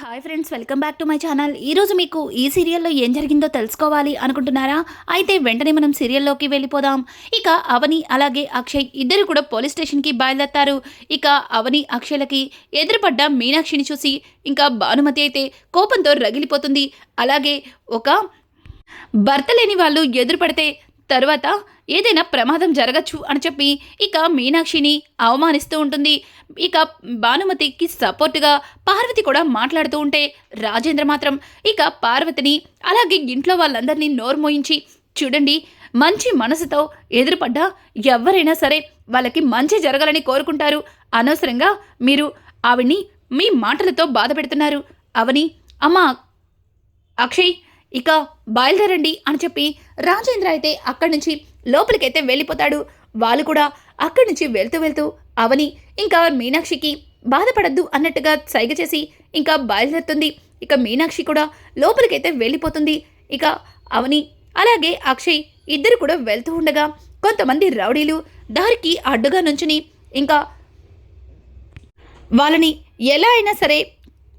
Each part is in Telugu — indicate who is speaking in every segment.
Speaker 1: Hi friends welcome back to my channel. ఈరోజు మీకు ఈ సీరియల్లో ఏం జరిగిందో తెలుసుకోవాలి అనుకుంటున్నారా? అయితే వెంటనే మనం సీరియల్లోకి వెళ్ళిపోదాం. ఇక అవని అలాగే అక్షయ్ ఇద్దరు కూడా పోలీస్ స్టేషన్కి బయలుదేరతారు. ఇక అవని అక్షయ్లకి ఎదురుపడ్డ మీనాక్షిని చూసి ఇంకా భానుమతి అయితే కోపంతో రగిలిపోతుంది. అలాగే ఒక భర్త లేని వాళ్ళు ఎదురుపడితే తర్వాత ఏదైనా ప్రమాదం జరగచ్చు అని చెప్పి ఇక మీనాక్షిని అవమానిస్తూ ఉంటుంది. ఇక భానుమతికి సపోర్టుగా పార్వతి కూడా మాట్లాడుతూ ఉంటే రాజేంద్ర మాత్రం ఇక పార్వతిని అలాగే ఇంట్లో వాళ్ళందరినీ నోరుమోయించి చూడండి మంచి మనసుతో ఎదురుపడ్డా ఎవరైనా సరే వాళ్ళకి మంచి జరగాలని కోరుకుంటారు. అనవసరంగా మీరు ఆవిడ్ని మీ మాటలతో బాధ పెడుతున్నారు. అవని అమ్మా అక్షయ్ ఇక బయలుదేరండి అని చెప్పి రాజేంద్ర అయితే అక్కడి నుంచి లోపలికైతే వెళ్ళిపోతాడు. వాళ్ళు కూడా అక్కడి నుంచి వెళ్తూ వెళ్తూ అవని ఇంకా మీనాక్షికి బాధపడద్దు అన్నట్టుగా సైగ చేసి ఇంకా బయలుదేరుతుంది. ఇక మీనాక్షి కూడా లోపలికైతే వెళ్ళిపోతుంది. ఇక అవని అలాగే అక్షయ్ ఇద్దరు కూడా వెళ్తూ ఉండగా కొంతమంది రౌడీలు దారికి అడ్డుగా నుంచుని ఇంకా వాళ్ళని ఎలా అయినా సరే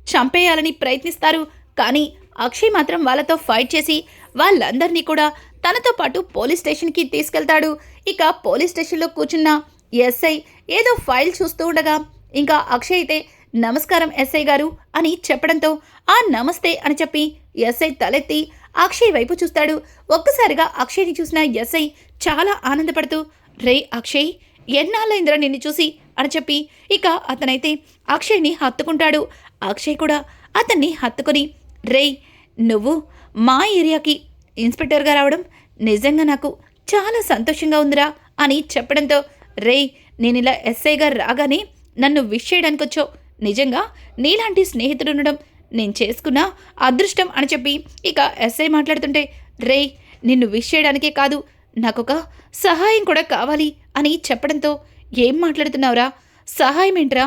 Speaker 1: చంపేయాలని ప్రయత్నిస్తారు. కానీ అక్షయ్ మాత్రం వాళ్ళతో ఫైట్ చేసి వాళ్ళందరినీ కూడా తనతో పాటు పోలీస్ స్టేషన్కి తీసుకెళ్తాడు. ఇక పోలీస్ స్టేషన్లో కూర్చున్న ఎస్ఐ ఏదో ఫైల్ చూస్తూ ఉండగా ఇంకా అక్షయ్ అయితే నమస్కారం ఎస్ఐ గారు అని చెప్పడంతో ఆ నమస్తే అని చెప్పి ఎస్ఐ తలెత్తి అక్షయ్ వైపు చూస్తాడు. ఒక్కసారిగా అక్షయ్ని చూసిన ఎస్ఐ చాలా ఆనందపడుతూ రే అక్షయ్ ఎన్నాళ్ళైందిరా నిన్ను చూసి? అని చెప్పి ఇక అతనైతే అక్షయ్ని హత్తుకుంటాడు. అక్షయ్ కూడా అతన్ని హత్తుకొని రేయ్ నువ్వు మా ఏరియాకి ఇన్స్పెక్టర్గా రావడం నిజంగా నాకు చాలా సంతోషంగా ఉందిరా అని చెప్పడంతో రేయ్ నేను ఇలా ఎస్ఐగా రాగానే నన్ను విష్ చేయడానికి వచ్చో నిజంగా నీలాంటి స్నేహితుడు ఉండడం నేను చేసుకున్న అదృష్టం అని చెప్పి ఇక ఎస్ఐ మాట్లాడుతుంటే రేయ్ నిన్ను విష్ చేయడానికే కాదు నాకొక సహాయం కూడా కావాలి అని చెప్పడంతో ఏం మాట్లాడుతున్నావురా? సహాయం ఏంట్రా?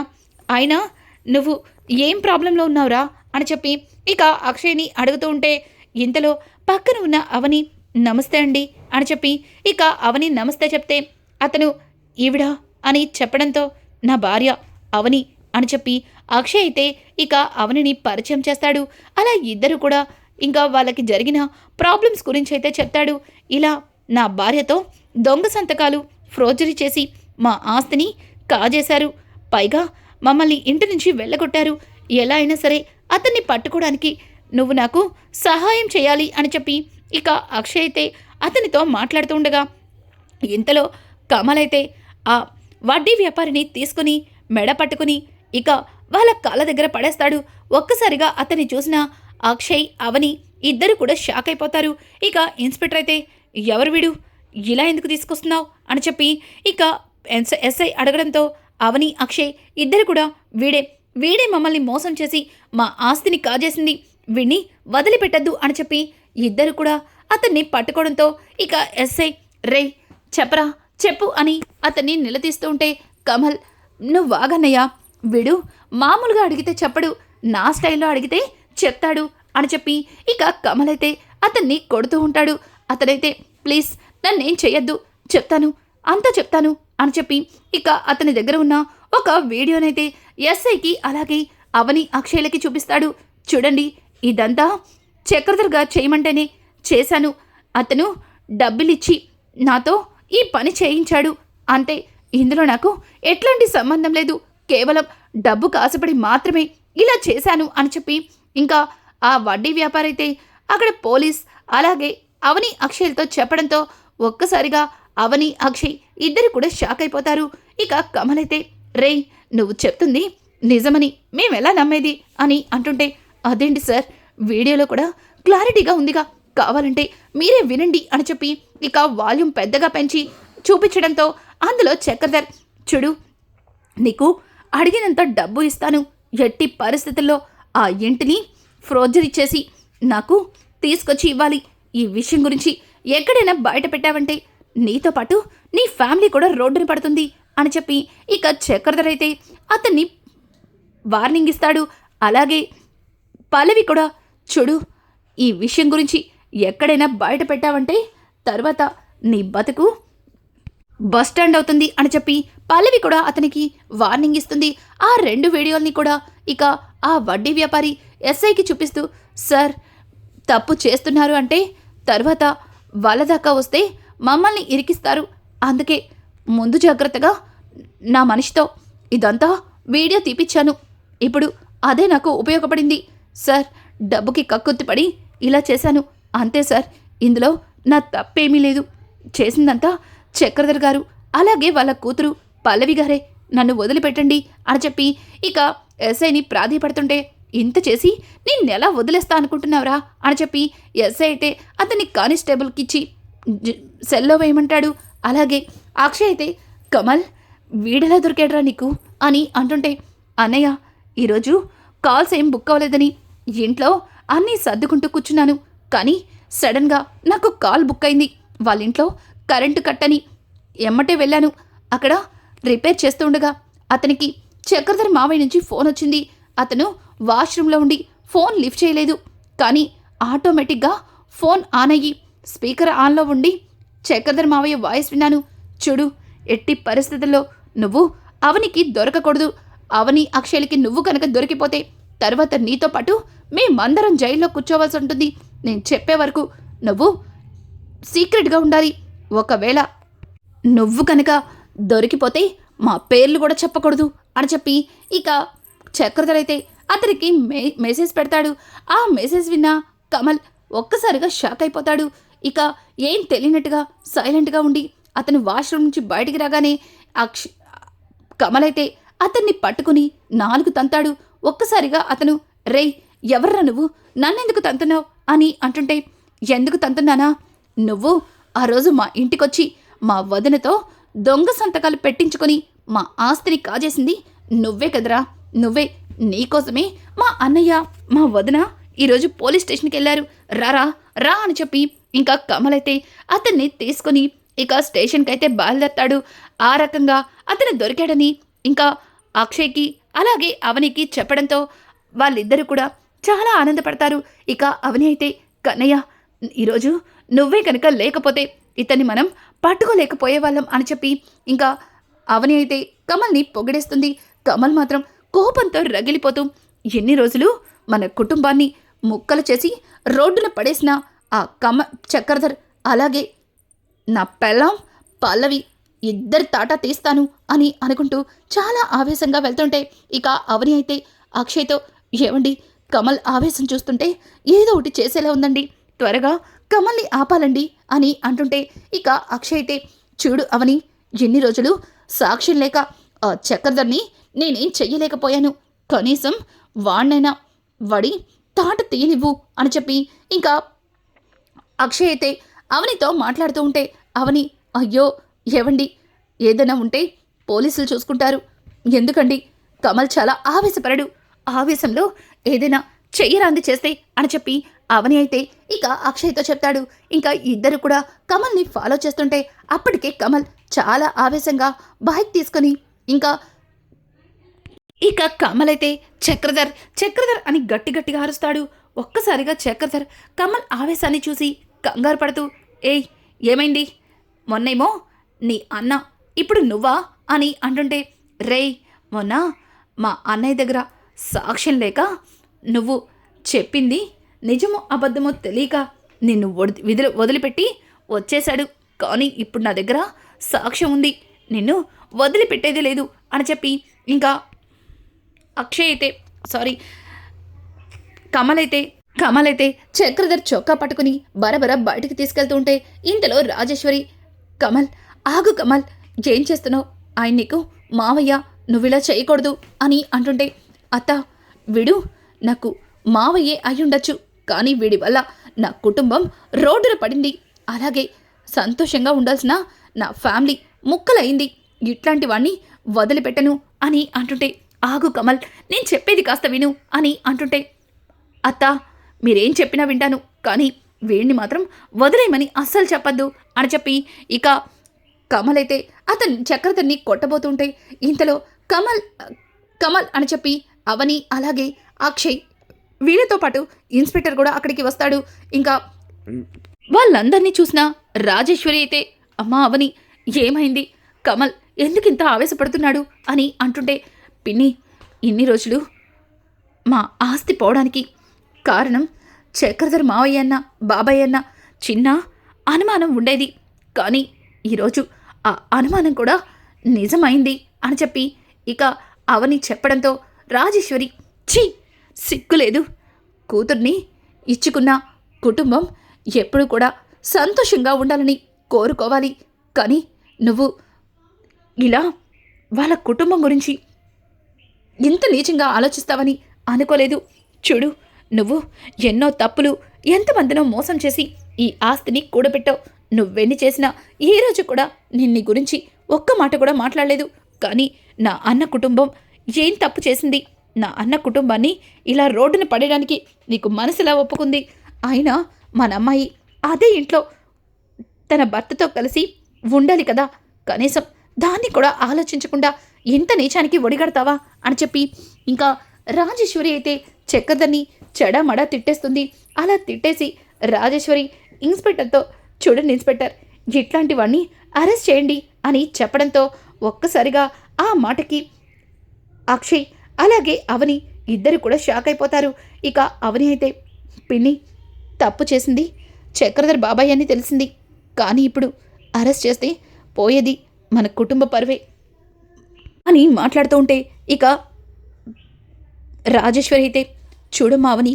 Speaker 1: అయినా నువ్వు ఏం ప్రాబ్లంలో ఉన్నావురా? అని చెప్పి ఇక అక్షయ్ని అడుగుతూ ఉంటే ఇంతలో పక్కన ఉన్న అవని నమస్తే అండి అని చెప్పి ఇక అవని నమస్తే చెప్తే అతను ఈవిడా? అని చెప్పడంతో నా భార్య అవని అని చెప్పి అక్షయ్ అయితే ఇక అవనిని పరిచయం చేస్తాడు. అలా ఇద్దరు కూడా ఇంకా వాళ్ళకి జరిగిన ప్రాబ్లమ్స్ గురించి అయితే చెప్తాడు. ఇలా నా భార్యతో దొంగ సంతకాలు ఫ్రోజరీ చేసి మా ఆస్తిని కాజేశారు. పైగా మమ్మల్ని ఇంటి నుంచి వెళ్ళగొట్టారు. ఎలా అయినా సరే అతన్ని పట్టుకోవడానికి నువ్వు నాకు సహాయం చేయాలి అని చెప్పి ఇక అక్షయ్ అయితే అతనితో మాట్లాడుతూ ఉండగా ఇంతలో కమల్ అయితే ఆ వడ్డీ వ్యాపారిని తీసుకుని మెడ పట్టుకుని ఇక వాళ్ళ కాళ్ళ దగ్గర పడేస్తాడు. ఒక్కసారిగా అతన్ని చూసిన అక్షయ్ అవని ఇద్దరు కూడా షాక్ అయిపోతారు. ఇక ఇన్స్పెక్టర్ అయితే ఎవరు వీడు? ఇలా ఎందుకు తీసుకొస్తున్నావు? అని చెప్పి ఇక ఎస్ ఎస్ఐ అడగడంతో అవని అక్షయ్ ఇద్దరు కూడా వీడే వీడే మమ్మల్ని మోసం చేసి మా ఆస్తిని కాజేసింది. విని వదిలిపెట్టద్దు అని చెప్పి ఇద్దరు కూడా అతన్ని పట్టుకోవడంతో ఇక ఎస్ఐ రే చెప్పరా చెప్పు అని అతన్ని నిలదీస్తూ ఉంటే కమల్ నువ్వు వాగన్నయ్యా వీడు మామూలుగా అడిగితే చెప్పడు నా స్టైల్లో అడిగితే చెప్తాడు అని చెప్పి ఇక కమల్ అయితే అతన్ని కొడుతూ ఉంటాడు. అతనైతే ప్లీజ్ నన్నేం చేయొద్దు చెప్తాను అంతా చెప్తాను అని చెప్పి ఇక అతని దగ్గర ఉన్న ఒక వీడియోనైతే ఎస్ఐకి అలాగే అవని అక్షయ్లకి చూపిస్తాడు. చూడండి ఇదంతా చక్రధర్గా చేయమంటేనే చేశాను. అతను డబ్బులిచ్చి నాతో ఈ పని చేయించాడు. అంతే ఇందులో నాకు ఎట్లాంటి సంబంధం లేదు. కేవలం డబ్బు కాసపడి మాత్రమే ఇలా చేశాను అని చెప్పి ఇంకా ఆ వడ్డీ వ్యాపారైతే అక్కడ పోలీస్ అలాగే అవని అక్షయ్లతో చెప్పడంతో ఒక్కసారిగా అవని అక్షయ్ ఇద్దరు కూడా షాక్ అయిపోతారు. ఇక కమలైతే రేయ్ నువ్వు చెప్తుంది నిజమని మేమెలా నమ్మేది? అని అంటుంటే అదేంటి సార్? వీడియోలో కూడా క్లారిటీగా ఉందిగా. కావాలంటే మీరే వినండి అని చెప్పి ఇక వాల్యూమ్ పెద్దగా పెంచి చూపించడంతో అందులో చక్రధర్ చూడు నీకు అడిగినంత డబ్బు ఇస్తాను. ఎట్టి పరిస్థితుల్లో ఆ ఇంటిని ఫ్రోజరీ చేసి నాకు తీసుకొచ్చి ఇవ్వాలి. ఈ విషయం గురించి ఎక్కడైనా బయట పెట్టావంటే నీతో పాటు నీ ఫ్యామిలీ కూడా రోడ్డున పడుతుంది అని చెప్పి ఇక చక్రధర్ అయితే అతన్ని వార్నింగ్ ఇస్తాడు. అలాగే పల్లవి కూడా చూడు ఈ విషయం గురించి ఎక్కడైనా బయట పెట్టావంటే తర్వాత నీ బతుకు బస్ స్టాండ్ అవుతుంది అని చెప్పి పల్లవి కూడా అతనికి వార్నింగ్ ఇస్తుంది. ఆ రెండు వీడియోల్ని కూడా ఇక ఆ వడ్డీ వ్యాపారి ఎస్ఐకి చూపిస్తూ సార్ తప్పు చేస్తున్నారు అంటే తర్వాత వాళ్ళ దాకా వస్తే మమ్మల్ని ఇరికిస్తారు. అందుకే ముందు జాగ్రత్తగా నా మనిషితో ఇదంతా వీడియో తీపిచ్చాను. ఇప్పుడు అదే నాకు ఉపయోగపడింది. సార్ డబ్బుకి కక్కుర్తిపడి ఇలా చేశాను. అంతే సార్ ఇందులో నా తప్పేమీ లేదు. చేసిందంతా చక్రధర్ గారు. అలాగే వాళ్ళ కూతురు పల్లవి గారే. నన్ను వదిలిపెట్టండి అని చెప్పి ఇక ఎస్ఐని ప్రాధేయపడుతుంటే ఇంత చేసి నిన్నెలా వదిలేస్తా అనుకుంటున్నావురా అని చెప్పి ఎస్ఐ అయితే అతన్ని కానిస్టేబుల్కి ఇచ్చి సెల్లో వేయమంటాడు. అలాగే అక్షయ్ అయితే కమల్ వీడెలా దొరికాడురా నీకు? అని అంటుంటే అన్నయ్య ఈరోజు కాల్స్ ఏం బుక్ అవ్వలేదని ఇంట్లో అన్నీ సర్దుకుంటూ కూర్చున్నాను. కానీ సడన్గా నాకు కాల్ బుక్ అయింది. వాళ్ళ ఇంట్లో కరెంటు కట్టని ఎమ్మటే వెళ్ళాను. అక్కడ రిపేర్ చేస్తూ ఉండగా అతనికి చక్రధర్ మావయ్య నుంచి ఫోన్ వచ్చింది. అతను వాష్రూమ్లో ఉండి ఫోన్ లిఫ్ట్ చేయలేదు. కానీ ఆటోమేటిక్గా ఫోన్ ఆన్ అయ్యి స్పీకర్ ఆన్లో ఉండి చక్రధర్ మావయ్య వాయిస్ విన్నాను. చూడు ఎట్టి పరిస్థితుల్లో నువ్వు అవనికి దొరకకూడదు. అవని అక్షయలకి నువ్వు కనుక దొరికిపోతే తర్వాత నీతో పాటు మేమందరం జైల్లో కూర్చోవాల్సి ఉంటుంది. నేను చెప్పే వరకు నువ్వు సీక్రెట్గా ఉండాలి. ఒకవేళ నువ్వు కనుక దొరికిపోతే మా పేర్లు కూడా చెప్పకూడదు అని చెప్పి ఇక చక్రధరైతే అతనికి మే మెసేజ్ పెడతాడు. ఆ మెసేజ్ విన్న కమల్ ఒక్కసారిగా షాక్ అయిపోతాడు. ఇక ఏం తెలియనట్టుగా సైలెంట్గా ఉండి అతను వాష్రూమ్ నుంచి బయటికి రాగానే అక్ష కమల్ అయితే అతన్ని పట్టుకుని నాలుగు తంతాడు. ఒక్కసారిగా అతను రేయ్ ఎవర్రా నువ్వు? నన్నెందుకు తంతున్నావు? అని అంటుంటే ఎందుకు తంతున్నానా? నువ్వు ఆ రోజు మా ఇంటికొచ్చి మా వదినతో దొంగ సంతకాలు పెట్టించుకొని మా ఆస్తిని కాజేసింది నువ్వే కదరా. నువ్వే నీకోసమే మా అన్నయ్య మా వదిన ఈరోజు పోలీస్ స్టేషన్కి వెళ్ళారు రారా రా అని చెప్పి ఇంకా కమలైతే అతన్ని తీసుకొని ఇక స్టేషన్కి అయితే బయలుదేరతాడు. ఆ రకంగా అతను దొరికాడని ఇంకా అక్షయ్కి అలాగే అవనికి చెప్పడంతో వాళ్ళిద్దరూ కూడా చాలా ఆనందపడతారు. ఇక అవని అయితే కన్నయ్య ఈరోజు నువ్వే కనుక లేకపోతే ఇతన్ని మనం పట్టుకోలేకపోయేవాళ్ళం అని చెప్పి ఇంకా అవని అయితే కమల్ని పొగిడేస్తుంది. కమల్ మాత్రం కోపంతో రగిలిపోతూ ఎన్ని రోజులు మన కుటుంబాన్ని ముక్కలు చేసి రోడ్డున పడేసిన ఆ కమ చక్రధర్ అలాగే నా పెళ్ళం పల్లవి ఇద్దరి తాట తీస్తాను అని అనుకుంటూ చాలా ఆవేశంగా వెళ్తుంటే ఇక అవని అయితే అక్షయ్తో ఏమండి కమల్ ఆవేశం చూస్తుంటే ఏదో ఒకటి చేసేలా ఉందండి. త్వరగా కమల్ని ఆపాలండి అని అంటుంటే ఇక అక్షయ్ అయితే చూడు అవని ఎన్ని రోజులు సాక్ష్యం లేక ఆ చక్రధర్ని నేనేం చెయ్యలేకపోయాను. కనీసం వాణ్ణైనా వడి తాట తీయనివ్వు అని చెప్పి ఇంకా అక్షయ్ అయితే అవనితో మాట్లాడుతూ ఉంటే అవని అయ్యో ఏవండి? ఏదైనా ఉంటే పోలీసులు చూసుకుంటారు. ఎందుకండి? కమల్ చాలా ఆవేశపడడు ఆవేశంలో ఏదైనా చెయ్యరాంది చేస్తే అని చెప్పి అవని అయితే ఇక అక్షయ్తో చెప్తాడు. ఇంకా ఇద్దరు కూడా కమల్ని ఫాలో చేస్తుంటే అప్పటికే కమల్ చాలా ఆవేశంగా బైక్ తీసుకొని ఇంకా ఇక కమల్ అయితే చక్రధర్ చక్రధర్ అని గట్టి గట్టిగా అరుస్తాడు. ఒక్కసారిగా చక్రధర్ కమల్ ఆవేశాన్ని చూసి కంగారు పడుతూ ఏయ్ ఏమైంది? మొన్నేమో నీ అన్న. ఇప్పుడు నువ్వా? అని అంటుంటే రేయ్ మొన్న మా అన్నయ్య దగ్గర సాక్ష్యం లేక నువ్వు చెప్పింది నిజమో అబద్ధమో తెలియక నిన్ను వదిలి వదిలిపెట్టి వచ్చేశాడు. కానీ ఇప్పుడు నా దగ్గర సాక్ష్యం ఉంది. నిన్ను వదిలిపెట్టేది లేదు అని చెప్పి ఇంకా అక్షయ్ అయితే సారీ కమల్ అయితే కమల్ అయితే చక్రధర్ చొక్కా పట్టుకుని బరబర బయటికి తీసుకెళ్తూ ఉంటే ఇంతలో రాజేశ్వరి కమల్ ఆగు కమల్ ఏం చేస్తున్నావు? ఆయన నీకు మావయ్య నువ్విలా చేయకూడదు అని అంటుంటే అత్త విడు నాకు మావయ్యే అయ్యుండొచ్చు కానీ వీడి వల్ల నా కుటుంబం రోడ్డున పడింది. అలాగే సంతోషంగా ఉండాల్సిన నా ఫ్యామిలీ ముక్కలైంది. ఇట్లాంటి వాణ్ణి వదిలిపెట్టను అని అంటుంటే ఆగు కమల్ నేను చెప్పేది కాస్త విను అని అంటుంటే అత్త మీరేం చెప్పినా వింటాను కానీ వీడిని మాత్రం వదిలేయమని అస్సలు చెప్పద్దు అని చెప్పి ఇక కమల్ అయితే అతను చక్రధర్ని కొట్టబోతుంటే ఇంతలో కమల్ కమల్ అని చెప్పి అవని అలాగే అక్షయ్ వీళ్ళతో పాటు ఇన్స్పెక్టర్ కూడా అక్కడికి వస్తాడు. ఇంకా వాళ్ళందరినీ చూసిన రాజేశ్వరి అయితే అమ్మా అవని ఏమైంది? కమల్ ఎందుకు ఇంత ఆవేశపడుతున్నాడు? అని అంటుంటే పిన్ని ఇన్ని రోజులు మా ఆస్తి పోవడానికి కారణం చక్రధర్ మావయ్య అన్న బాబాయ్ అన్న చిన్న అనుమానం ఉండేది. కానీ ఈరోజు అనుమానం కూడా నిజమైంది అని చెప్పి ఇక అవని చెప్పడంతో రాజేశ్వరి ఛీ సిగ్గులేదు. కూతుర్ని ఇచ్చుకున్న కుటుంబం ఎప్పుడు కూడా సంతోషంగా ఉండాలని కోరుకోవాలి. కానీ నువ్వు ఇలా వాళ్ళ కుటుంబం గురించి ఇంత నీచంగా ఆలోచిస్తావని అనుకోలేదు. చూడు నువ్వు ఎన్నో తప్పులు ఎంతమందినో మోసం చేసి ఈ ఆస్తిని కూడబెట్టావు. నువ్వెన్ని చేసినా ఏ రోజు కూడా నిన్ని గురించి ఒక్క మాట కూడా మాట్లాడలేదు. కానీ నా అన్న కుటుంబం ఏం తప్పు చేసింది? నా అన్న కుటుంబాన్ని ఇలా రోడ్డున పడేయడానికి నీకు మనసులా ఒప్పుకుంది. అయినా మన అమ్మాయి అదే ఇంట్లో తన భర్తతో కలిసి ఉండాలి కదా. కనీసం దాన్ని కూడా ఆలోచించకుండా ఎంత నీచానికి ఒడిగడతావా అని చెప్పి ఇంకా రాజేశ్వరి అయితే చెక్కదని చెడమడ తిట్టేస్తుంది. అలా తిట్టేసి రాజేశ్వరి ఇన్స్పెక్టర్తో చూడండి ఇన్స్పెక్టర్ ఇట్లాంటివన్నీ అరెస్ట్ చేయండి అని చెప్పడంతో ఒక్కసారిగా ఆ మాటకి అక్షయ్ అలాగే అవని ఇద్దరు కూడా షాక్ అయిపోతారు. ఇక అవని అయితే పిన్ని తప్పు చేసింది చక్రధర్ బాబాయ్ అని తెలిసింది. కానీ ఇప్పుడు అరెస్ట్ చేస్తే పోయేది మన కుటుంబ పరువే అని మాట్లాడుతూ ఉంటే ఇక రాజేశ్వరి అయితే చూడు మావని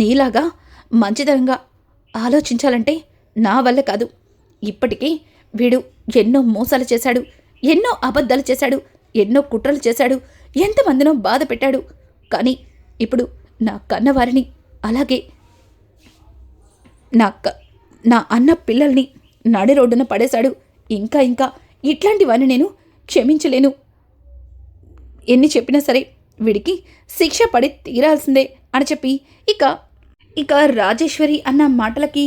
Speaker 1: నీలాగా మంచితనంగా ఆలోచించాలంటే నా వల్ల కాదు. ఇప్పటికీ వీడు ఎన్నో మోసాలు చేశాడు ఎన్నో అబద్ధాలు చేశాడు ఎన్నో కుట్రలు చేశాడు ఎంతమందినో బాధ పెట్టాడు. కానీ ఇప్పుడు నా కన్నవారిని అలాగే నా క నా అన్న పిల్లల్ని నడి రోడ్డున పడేశాడు. ఇంకా ఇంకా ఇట్లాంటివన్నీ నేను క్షమించలేను. ఎన్ని చెప్పినా సరే వీడికి శిక్ష పడి తీరాల్సిందే అని చెప్పి ఇక ఇక రాజేశ్వరి అన్న మాటలకి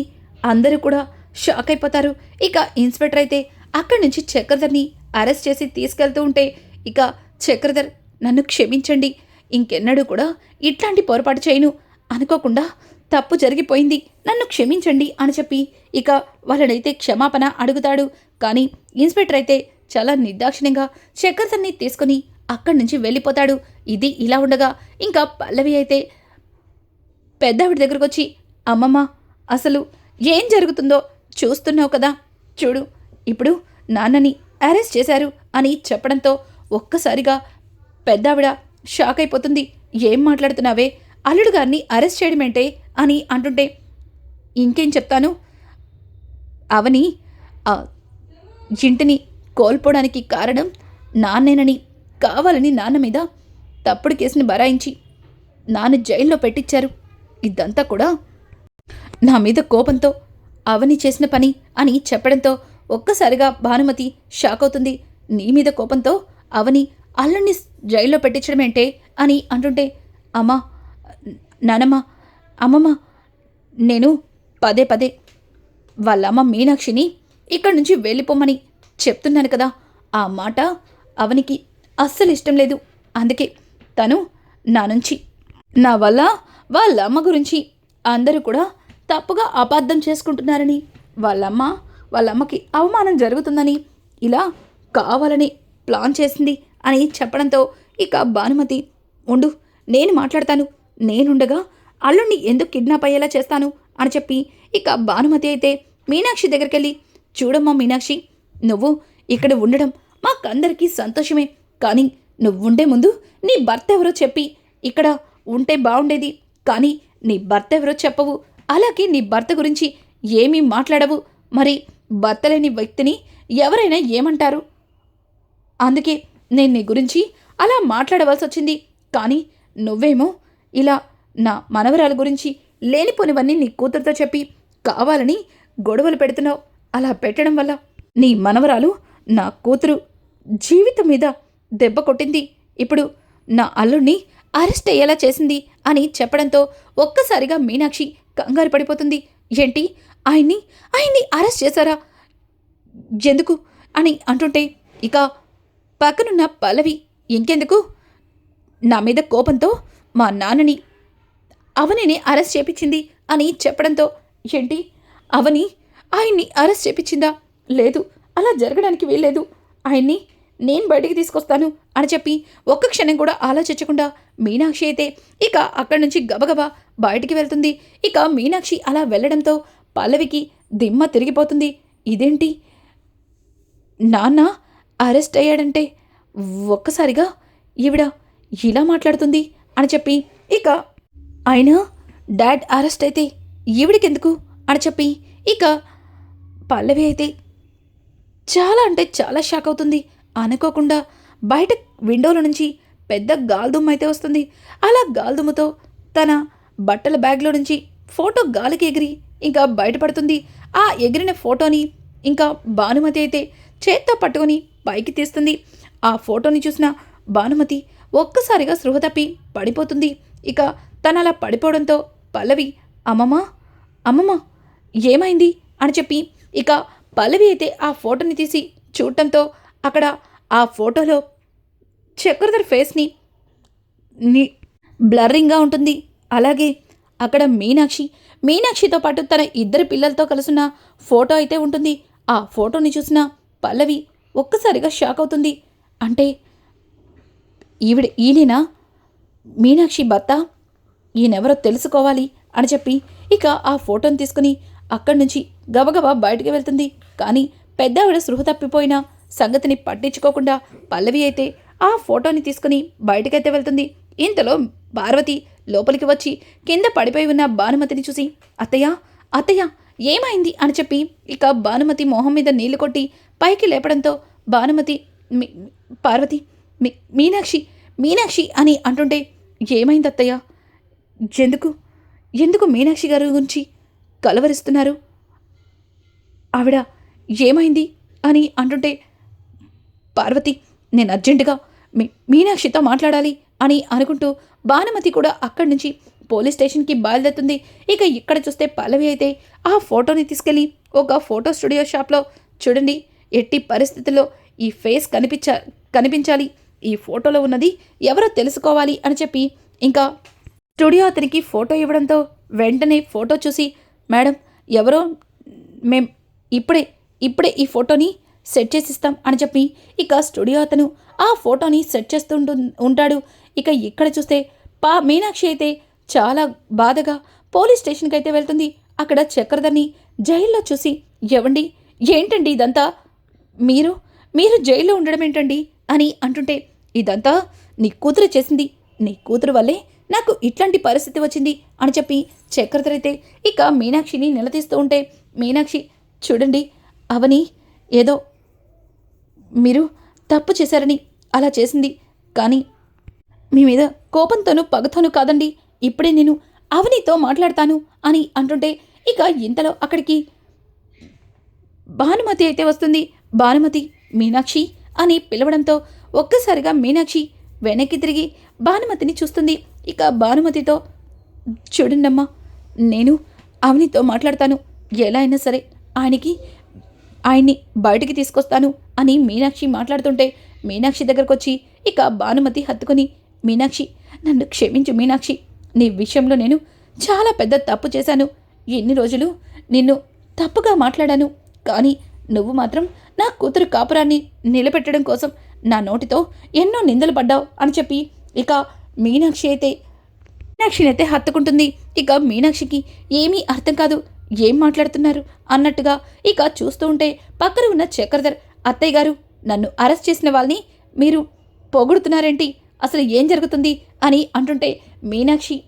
Speaker 1: అందరూ కూడా షాక్ అయిపోతారు. ఇక ఇన్స్పెక్టర్ అయితే అక్కడి నుంచి చక్రధర్ని అరెస్ట్ చేసి తీసుకెళ్తూ ఉంటే ఇక చక్రధర్ నన్ను క్షమించండి. ఇంకెన్నడూ కూడా ఇట్లాంటి పొరపాటు చేయను. అనుకోకుండా తప్పు జరిగిపోయింది. నన్ను క్షమించండి అని చెప్పి ఇక వాళ్ళనైతే క్షమాపణ అడుగుతాడు. కానీ ఇన్స్పెక్టర్ అయితే చాలా నిర్దాక్షిణ్యంగా చక్రధర్ని తీసుకుని అక్కడి నుంచి వెళ్ళిపోతాడు. ఇది ఇలా ఉండగా ఇంకా పల్లవి అయితే పెద్దవిడి దగ్గరకు వచ్చి అమ్మమ్మ అసలు ఏం జరుగుతుందో చూస్తున్నావు కదా. చూడు ఇప్పుడు నాన్నని అరెస్ట్ చేశారు అని చెప్పడంతో ఒక్కసారిగా పెద్దావిడ షాక్ అయిపోతుంది. ఏం మాట్లాడుతున్నావే? అల్లుడు గారిని అరెస్ట్ చేయడమేంటే అని అంటుంటే ఇంకేం చెప్తాను? అవని ఇంటిని కోల్పోవడానికి కారణం నాన్నేనని కావాలని నాన్న మీద తప్పుడు కేసుని బరాయించి నాన్న జైల్లో పెట్టించారు ఇదంతా కూడా నా మీద కోపంతో అవని చేసిన పని అని చెప్పడంతో ఒక్కసారిగా భానుమతి షాక్ అవుతుంది నీ మీద కోపంతో అవని అల్లుణ్ణి జైల్లో పెట్టించడం ఏంటే అని అంటుంటే అమ్మా నానమ్మ అమ్మమ్మ నేను పదే పదే వాళ్ళమ్మ మీనాక్షిని ఇక్కడి నుంచి వెళ్ళిపోమని చెప్తున్నాను కదా. ఆ మాట అవనికి అస్సలు ఇష్టం లేదు. అందుకే తను నా నుంచి నా వల్ల వాళ్ళ అమ్మ గురించి అందరూ కూడా తప్పుగా అబద్ధం చేసుకుంటున్నారని. వాళ్ళమ్మ వాళ్ళమ్మకి అవమానం జరుగుతుందని ఇలా కావాలని ప్లాన్ చేసింది అని చెప్పడంతో ఇక భానుమతి ఉండు నేను మాట్లాడతాను. నేనుండగా అల్లుణ్ణి ఎందుకు కిడ్నాప్ అయ్యేలా చేస్తాను? అని చెప్పి ఇక భానుమతి అయితే మీనాక్షి దగ్గరికి వెళ్ళి చూడమ్మా మీనాక్షి నువ్వు ఇక్కడ ఉండడం మాకందరికీ సంతోషమే. కానీ నువ్వుండే ముందు నీ భర్త ఎవరో చెప్పి ఇక్కడ ఉంటే బాగుండేది కానీ నీ భర్త ఎవరో చెప్పవు. అలాగే నీ భర్త గురించి ఏమీ మాట్లాడవు. మరి భర్త లేని వ్యక్తిని ఎవరైనా ఏమంటారు? అందుకే నేను నీ గురించి అలా మాట్లాడవలసి వచ్చింది. కానీ నువ్వేమో ఇలా నా మనవరాల గురించి లేనిపోనివన్నీ నీ కూతురుతో చెప్పి కావాలని గొడవలు పెడుతున్నావు. అలా పెట్టడం వల్ల నీ మనవరాలు నా కూతురు జీవితం మీద దెబ్బ కొట్టింది. ఇప్పుడు నా అల్లుణ్ణి అరెస్ట్ అయ్యేలా చేసింది అని చెప్పడంతో ఒక్కసారిగా మీనాక్షి కంగారు పడిపోతుంది. ఏంటి? ఆయన్ని ఆయన్ని అరెస్ట్ చేశారా? ఎందుకు? అని అంటుంటే ఇక పక్కనున్న పల్లవి ఇంకెందుకు? నా మీద కోపంతో మా నాన్నని అవనిని అరెస్ట్ చేపించింది అని చెప్పడంతో ఏంటి? అవని ఆయన్ని అరెస్ట్ చేపించిందా? లేదు అలా జరగడానికి వీల్లేదు. ఆయన్ని నేను బయటికి తీసుకొస్తాను అని చెప్పి ఒక్క క్షణం కూడా ఆలోచించకుండా మీనాక్షి అయితే ఇక అక్కడి నుంచి గబగబా బయటికి వెళ్తుంది. ఇక మీనాక్షి అలా వెళ్ళడంతో పల్లవికి దిమ్మ తిరిగిపోతుంది. ఇదేంటి? నాన్న అరెస్ట్ అయ్యాడంటే ఒక్కసారిగా ఈవిడ ఇలా మాట్లాడుతుంది అని చెప్పి ఇక అయినా డాడ్ అరెస్ట్ అయితే ఈవిడికెందుకు అని చెప్పి ఇక పల్లవి అయితే చాలా అంటే చాలా షాక్ అవుతుంది. అనుకోకుండా బయట విండోల నుంచి పెద్ద గాల్దుమ్మ అయితే వస్తుంది. అలా గాల్దుమ్మతో తన బట్టల బ్యాగ్లో నుంచి ఫోటో గాలికి ఎగిరి ఇంకా బయటపడుతుంది. ఆ ఎగిరిన ఫోటోని ఇంకా భానుమతి అయితే చేత్తో పట్టుకొని పైకి తీస్తుంది. ఆ ఫోటోని చూసిన భానుమతి ఒక్కసారిగా స్పృహ తప్పి పడిపోతుంది. ఇక తన అలా పడిపోవడంతో పల్లవి అమ్మమ్మ అమ్మమ్మ ఏమైంది? అని చెప్పి ఇక పల్లవి అయితే ఆ ఫోటోని తీసి చూడటంతో అక్కడ ఆ ఫోటోలో చక్రధర్ ఫేస్ని ని బ్లర్రింగ్గా ఉంటుంది. అలాగే అక్కడ మీనాక్షి మీనాక్షితో పాటు తన ఇద్దరు పిల్లలతో కలిసిన ఫోటో అయితే ఉంటుంది. ఆ ఫోటోని చూసిన పల్లవి ఒక్కసారిగా షాక్ అవుతుంది. అంటే ఈవిడ ఈయనేనా? మీనాక్షి భర్త? ఈయనెవరో తెలుసుకోవాలి అని చెప్పి ఇక ఆ ఫోటోని తీసుకుని అక్కడి నుంచి గబగబా బయటికి వెళ్తుంది. కానీ పెద్దావిడ సృహ తప్పిపోయిన సంగతిని పట్టించుకోకుండా పల్లవి అయితే ఆ ఫోటోని తీసుకుని బయటకైతే వెళ్తుంది. ఇంతలో పార్వతి లోపలికి వచ్చి కింద పడిపోయి ఉన్న భానుమతిని చూసి అత్తయ్య అత్తయ్య ఏమైంది? అని చెప్పి ఇక భానుమతి మొహం మీద నీళ్ళు కొట్టి పైకి లేపడంతో భానుమతి పార్వతి మీ మీనాక్షి మీనాక్షి అని అంటుంటే ఏమైంది అత్తయ్య? ఎందుకు ఎందుకు మీనాక్షి గారి గురించి కలవరిస్తున్నారు? ఆవిడ ఏమైంది? అని అంటుంటే పార్వతి నేను అర్జెంటుగా మీ మీనాక్షితో మాట్లాడాలి అని అనుకుంటూ భానుమతి కూడా అక్కడి నుంచి పోలీస్ స్టేషన్కి బయలుదేరుతుంది. ఇక ఇక్కడ చూస్తే పల్లవి అయితే ఆ ఫోటోని తీసుకెళ్ళి ఒక ఫోటో స్టూడియో షాప్లో చూడండి ఎట్టి పరిస్థితుల్లో ఈ ఫేస్ కనిపించ కనిపించాలి. ఈ ఫోటోలో ఉన్నది ఎవరో తెలుసుకోవాలి అని చెప్పి ఇంకా స్టూడియో అతనికి ఫోటో ఇవ్వడంతో వెంటనే ఫోటో చూసి మేడం ఎవరో మేం ఇప్పుడే ఇప్పుడే ఈ ఫోటోని సెట్ చేసిస్తాం అని చెప్పి ఇక స్టూడియో అతను ఆ ఫోటోని సెట్ చేస్తూ ఉంటు- ఉంటాడు. ఇక ఇక్కడ చూస్తే పా మీనాక్షి అయితే చాలా బాధగా పోలీస్ స్టేషన్కి అయితే వెళ్తుంది. అక్కడ చక్రధర్ని జైల్లో చూసి ఎవండి ఏంటండి ఇదంతా? మీరు? మీరు జైల్లో ఉండడం ఏంటండి? అని అంటుంటే ఇదంతా నీ కూతురు చేసింది. నీ కూతురు వల్లే నాకు ఇట్లాంటి పరిస్థితి వచ్చింది అని చెప్పి చక్రధర్ అయితే ఇక మీనాక్షిని నిలదీస్తూ ఉంటే మీనాక్షి చూడండి అవని ఏదో మీరు తప్పు చేశారని అలా చేసింది. కానీ మీ మీద కోపంతోనూ పగతోనూ కాదండి. ఇప్పుడే నేను అవనితో మాట్లాడతాను అని అంటుంటే ఇక ఇంతలో అక్కడికి భానుమతి అయితే వస్తుంది. భానుమతి మీనాక్షి అని పిలవడంతో ఒక్కసారిగా మీనాక్షి వెనక్కి తిరిగి భానుమతిని చూస్తుంది. ఇక భానుమతితో చూడండమ్మా నేను అవనితో మాట్లాడతాను. ఎలా అయినా సరే ఆయనకి ఆయన్ని బయటికి తీసుకొస్తాను అని మీనాక్షి మాట్లాడుతుంటే మీనాక్షి దగ్గరకు వచ్చి ఇక భానుమతి హత్తుకుని మీనాక్షి నన్ను క్షమించు మీనాక్షి. నీ విషయంలో నేను చాలా పెద్ద తప్పు చేశాను. ఎన్ని రోజులు నిన్ను తప్పుగా మాట్లాడాను. కానీ నువ్వు మాత్రం నా కూతురు కాపురాన్ని నిలబెట్టడం కోసం నా నోటితో ఎన్నో నిందలు పడ్డావు అని చెప్పి ఇక మీనాక్షి అయితే మీనాక్షిని అయితే హత్తుకుంటుంది. ఇక మీనాక్షికి ఏమీ అర్థం కాదు. ఏం మాట్లాడుతున్నారు? అన్నట్టుగా ఇక చూస్తూ ఉంటే పక్కన ఉన్న చక్రధర్ అత్తయ్య గారు నన్ను అరెస్ట్ చేసిన వాళ్ళని మీరు పొగుడుతున్నారేంటి? అసలు ఏం జరుగుతుంది? అని అంటుంటే మీనాక్షి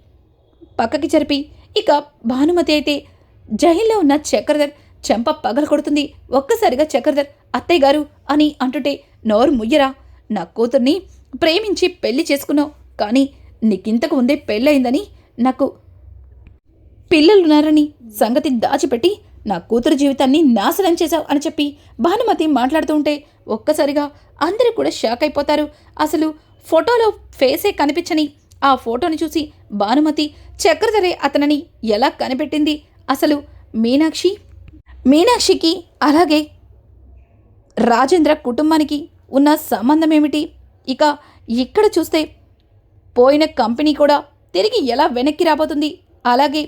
Speaker 1: పక్కకి జరిపి ఇక భానుమతి అయితే జైల్లో ఉన్న చక్రధర్ చెంప పగల కొడుతుంది. ఒక్కసారిగా చక్రధర్ అత్తయ్య గారు అని అంటుంటే నోరు ముయ్యరా? నా కూతుర్ని ప్రేమించి పెళ్ళి చేసుకున్నావు. కానీ నీకింతకు ముందే పెళ్ళయిందని నాకు పిల్లలున్నారని సంగతి దాచిపెట్టి నా కూతురు జీవితాన్ని నాశనం చేశావు అని చెప్పి భానుమతి మాట్లాడుతూ ఉంటే ఒక్కసారిగా అందరూ కూడా షాక్ అయిపోతారు. అసలు ఫోటోలో ఫేసే కనిపించని ఆ ఫోటోని చూసి భానుమతి చక్రధరే అతనని ఎలా కనిపెట్టింది? అసలు మీనాక్షి? మీనాక్షికి అలాగే రాజేంద్ర కుటుంబానికి ఉన్న సంబంధం ఏమిటి ఇక ఇక్కడ చూస్తే పోయిన కంపెనీ కూడా తిరిగి ఎలా వెనక్కి రాబోతుంది? అలాగే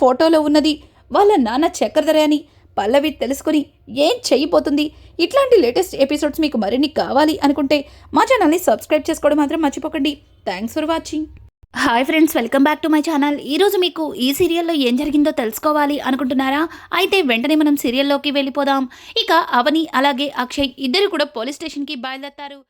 Speaker 1: ఫోటోలో ఉన్నది. వాళ్ళ నాన్న చక్రధరే అని. పల్లవి తెలుసుకొని ఏం చెయ్యిపోతుంది ఇట్లాంటి లేటెస్ట్ ఎపిసోడ్స్ మీకు మరిన్ని కావాలి అనుకుంటే మా ఛానల్ని సబ్స్క్రైబ్ చేసుకోవడం మాత్రం మర్చిపోకండి. Thanks for watching hi friends welcome back to my channel ఈరోజు మీకు ఈ సీరియల్లో ఏం జరిగిందో తెలుసుకోవాలి అనుకుంటున్నారా? అయితే వెంటనే మనం సీరియల్లోకి వెళ్ళిపోదాం. ఇక అవని అలాగే అక్షయ్ ఇద్దరు కూడా పోలీస్ స్టేషన్కి బయలుదేరతారు.